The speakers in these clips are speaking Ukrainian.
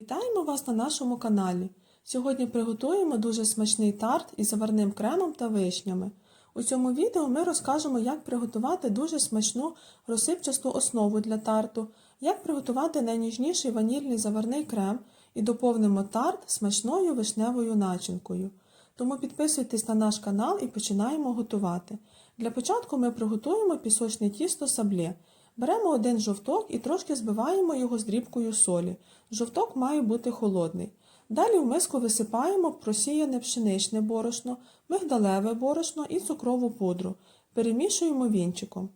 Вітаємо вас на нашому каналі. Сьогодні приготуємо дуже смачний тарт із заварним кремом та вишнями. У цьому відео ми розкажемо, як приготувати дуже смачну розсипчасту основу для тарту, як приготувати найніжніший ванільний заварний крем і доповнимо тарт смачною вишневою начинкою. Тому підписуйтесь на наш канал і починаємо готувати. Для початку ми приготуємо пісочне тісто саблє. Беремо один жовток і трошки збиваємо його з дрібкою солі. Жовток має бути холодний. Далі в миску висипаємо просіяне пшеничне борошно, мигдалеве борошно і цукрову пудру. Перемішуємо вінчиком.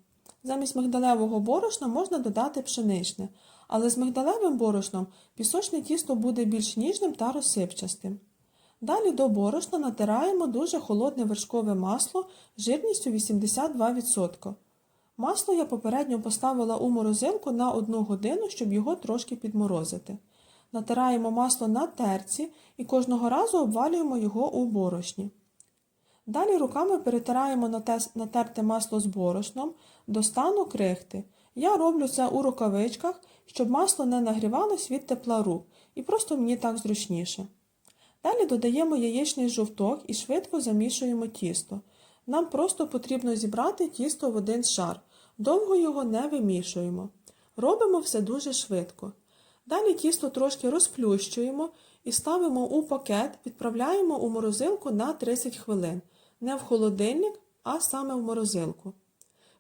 Замість мигдалевого борошна можна додати пшеничне, але з мигдалевим борошном пісочне тісто буде більш ніжним та розсипчастим. Далі до борошна натираємо дуже холодне вершкове масло жирністю 82%. Масло я попередньо поставила у морозилку на 1 годину, щоб його трошки підморозити. Натираємо масло на терці і кожного разу обвалюємо його у борошні. Далі руками перетираємо натерте масло з борошном до стану крихти. Я роблю це у рукавичках, щоб масло не нагрівалось від тепла рук, і просто мені так зручніше. Далі додаємо яєчний жовток і швидко замішуємо тісто. Нам просто потрібно зібрати тісто в один шар. Довго його не вимішуємо. Робимо все дуже швидко. Далі тісто трошки розплющуємо і ставимо у пакет, відправляємо у морозилку на 30 хвилин. Не в холодильник, а саме в морозилку.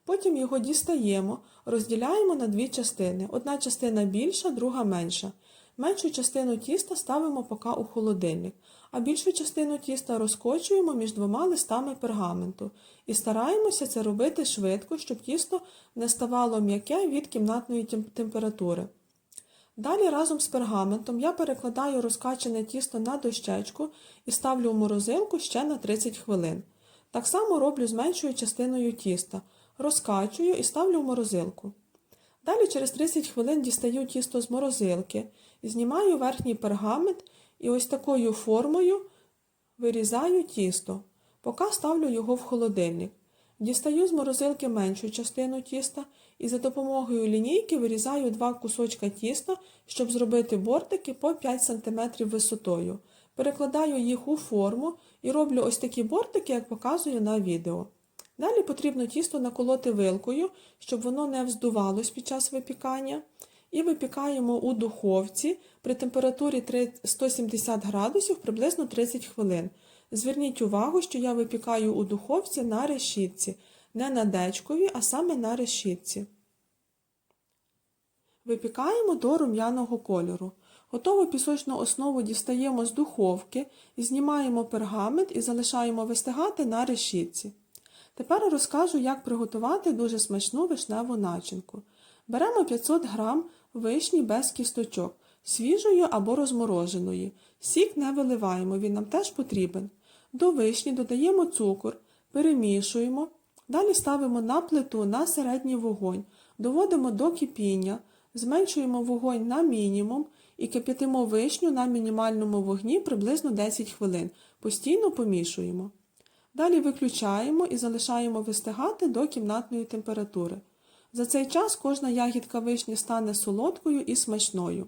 Потім його дістаємо, розділяємо на дві частини. Одна частина більша, друга менша. Меншу частину тіста ставимо поки у холодильник, а більшу частину тіста розкочуємо між двома листами пергаменту і стараємося це робити швидко, щоб тісто не ставало м'яке від кімнатної температури. Далі разом з пергаментом я перекладаю розкачане тісто на дощечку і ставлю в морозилку ще на 30 хвилин. Так само роблю з меншою частиною тіста, розкачую і ставлю в морозилку. Далі через 30 хвилин дістаю тісто з морозилки, знімаю верхній пергамент і ось такою формою вирізаю тісто, поки ставлю його в холодильник. Дістаю з морозилки меншу частину тіста і за допомогою лінійки вирізаю два кусочка тіста, щоб зробити бортики по 5 см висотою. Перекладаю їх у форму і роблю ось такі бортики, як показую на відео. Далі потрібно тісто наколоти вилкою, щоб воно не вздувалось під час випікання. І випікаємо у духовці при температурі 170 градусів приблизно 30 хвилин. Зверніть увагу, що я випікаю у духовці на решітці, не на дечкові, а саме на решітці. Випікаємо до рум'яного кольору. Готову пісочну основу дістаємо з духовки, знімаємо пергамент і залишаємо вистигати на решітці. Тепер розкажу, як приготувати дуже смачну вишневу начинку. Беремо 500 г вишні без кісточок, свіжої або розмороженої. Сік не виливаємо, він нам теж потрібен. До вишні додаємо цукор, перемішуємо. Далі ставимо на плиту на середній вогонь, доводимо до кипіння, зменшуємо вогонь на мінімум і кип'ятимо вишню на мінімальному вогні приблизно 10 хвилин. Постійно помішуємо. Далі виключаємо і залишаємо вистигати до кімнатної температури. За цей час кожна ягідка вишні стане солодкою і смачною.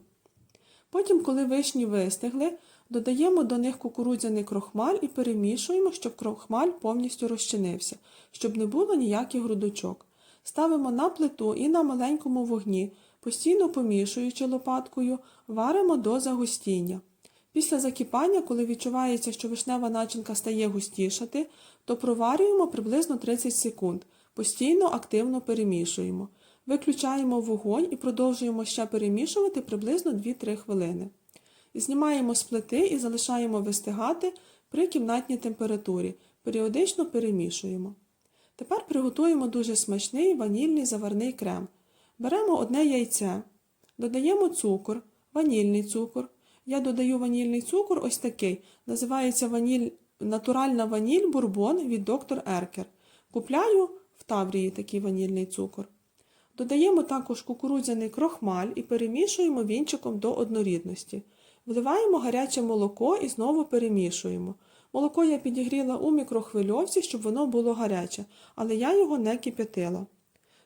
Потім, коли вишні вистигли, додаємо до них кукурудзяний крохмаль і перемішуємо, щоб крохмаль повністю розчинився, щоб не було ніяких грудочок. Ставимо на плиту і на маленькому вогні, постійно помішуючи лопаткою, варимо до загустіння. Після закипання, коли відчувається, що вишнева начинка стає густішати, то проварюємо приблизно 30 секунд, постійно активно перемішуємо. Виключаємо вогонь і продовжуємо ще перемішувати приблизно 2-3 хвилини. Знімаємо з плити і залишаємо вистигати при кімнатній температурі, періодично перемішуємо. Тепер приготуємо дуже смачний ванільний заварний крем. Беремо одне яйце, додаємо цукор, ванільний цукор. Я додаю ванільний цукор ось такий. Називається ваніль, натуральна ваніль бурбон від доктор Еркер. Купляю Таврії такий ванільний цукор. Додаємо також кукурудзяний крохмаль і перемішуємо вінчиком до однорідності. Вливаємо гаряче молоко і знову перемішуємо. Молоко я підігріла у мікрохвильовці, щоб воно було гаряче, але я його не кип'ятила.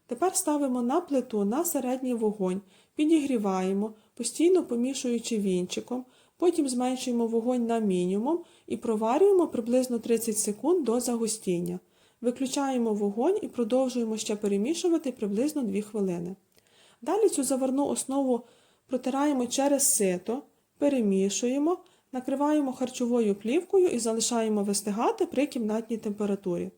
Тепер ставимо на плиту на середній вогонь, підігріваємо, постійно помішуючи вінчиком, потім зменшуємо вогонь на мінімум і проварюємо приблизно 30 секунд до загустіння. Виключаємо вогонь і продовжуємо ще перемішувати приблизно 2 хвилини. Далі цю заварну основу протираємо через сито, перемішуємо, накриваємо харчовою плівкою і залишаємо вистигати при кімнатній температурі.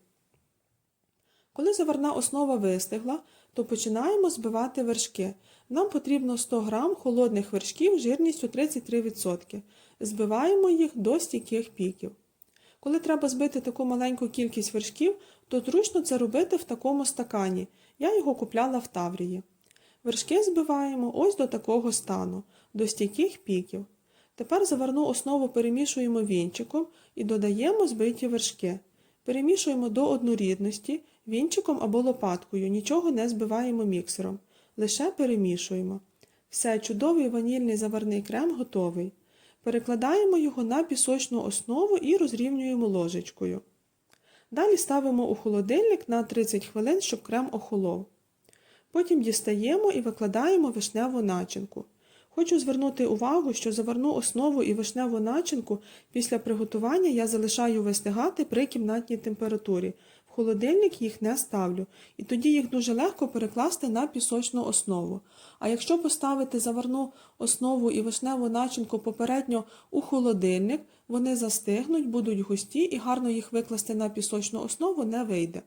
Коли заварна основа вистигла, то починаємо збивати вершки. Нам потрібно 100 г холодних вершків жирністю 33%. Збиваємо їх до стійких піків. Коли треба збити таку маленьку кількість вершків, то зручно це робити в такому стакані. Я його купляла в Таврії. Вершки збиваємо ось до такого стану, до стійких піків. Тепер заварну основу перемішуємо вінчиком і додаємо збиті вершки. Перемішуємо до однорідності вінчиком або лопаткою, нічого не збиваємо міксером. Лише перемішуємо. Все, чудовий ванільний заварний крем готовий. Перекладаємо його на пісочну основу і розрівнюємо ложечкою. Далі ставимо у холодильник на 30 хвилин, щоб крем охолов. Потім дістаємо і викладаємо вишневу начинку. Хочу звернути увагу, що заварну основу і вишневу начинку після приготування я залишаю вистигати при кімнатній температурі. В холодильник їх не ставлю, і тоді їх дуже легко перекласти на пісочну основу. А якщо поставити заварну основу і вишневу начинку попередньо у холодильник, вони застигнуть, будуть густі і гарно їх викласти на пісочну основу не вийде.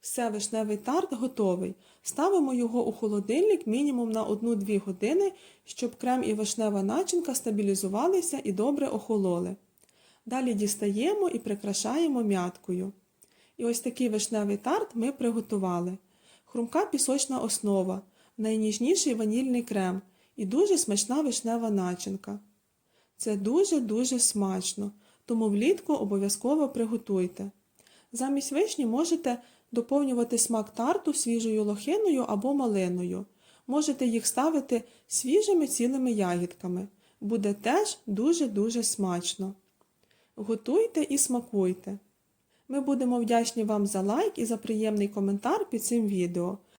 Все, вишневий тарт готовий. Ставимо його у холодильник мінімум на 1-2 години, щоб крем і вишнева начинка стабілізувалися і добре охололи. Далі дістаємо і прикрашаємо м'яткою. І ось такий вишневий тарт ми приготували. Хрумка пісочна основа, найніжніший ванільний крем і дуже смачна вишнева начинка. Це дуже-дуже смачно, тому влітку обов'язково приготуйте. Замість вишні можете доповнювати смак тарту свіжою лохиною або малиною. Можете їх ставити свіжими цілими ягідками. Буде теж дуже-дуже смачно. Готуйте і смакуйте. Ми будемо вдячні вам за лайк і за приємний коментар під цим відео.